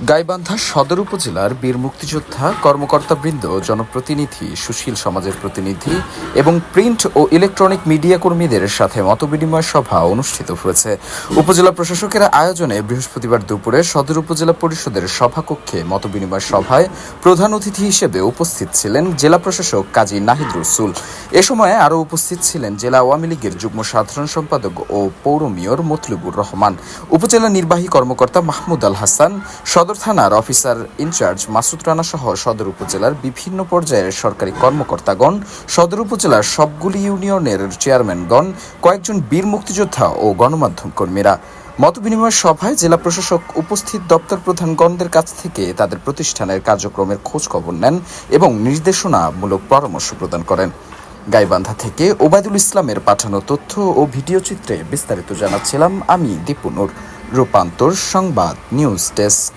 গাইবান্ধা সদর উপজেলার বীর মুক্তিযোদ্ধা কর্মকর্তাবৃন্দ জনপ্রতিনিধি, সুশীল সমাজের প্রতিনিধি এবং প্রিন্ট ও ইলেকট্রনিক মিডিয়া কর্মীদের সাথে মতবিনিময় সভা অনুষ্ঠিত হয়েছে। উপজেলা প্রশাসকের আয়োজনে বৃহস্পতিবার দুপুরে সদর উপজেলা পরিষদের সভাকক্ষে মতবিনিময় সভায় প্রধান অতিথি হিসেবে উপস্থিত ছিলেন জেলা প্রশাসক কাজী নাহিদ রসুল। এ সময় আরও উপস্থিত ছিলেন জেলা আওয়ামী লীগের যুগ্ম সাধারণ সম্পাদক ও পৌর মেয়র মতলুবুর রহমান। উপজেলা নির্বাহী কর্মকর্তা মাহমুদ আল হাসান সদর থানার অফিসার ইনচার্জ মাসুদ রানা সহ সদর উপজেলার বিভিন্ন পর্যায়ের সরকারি কর্মকর্তাগণ, সদর উপজেলার সবগুলি ইউনিয়নের চেয়ারম্যানগণ, কয়েকজন বীর মুক্তিযোদ্ধা ও গণমাধ্যম কর্মীরা। মতবিনিময় সভায় জেলা প্রশাসক, উপস্থিত দপ্তর প্রধানগণদের কাছ থেকে তাদের প্রতিষ্ঠানের কার্যক্রমের খোঁজ খবর নেন এবং নির্দেশনামূলক পরামর্শ প্রদান করেন। গাইবান্ধা থেকে ওবায়দুল ইসলামের পাঠানো তথ্য ও ভিডিও চিত্রে বিস্তারিত জানাচ্ছিলাম আমি দীপুনুর রূপান্তর সংবাদ নিউজ ডেস্ক।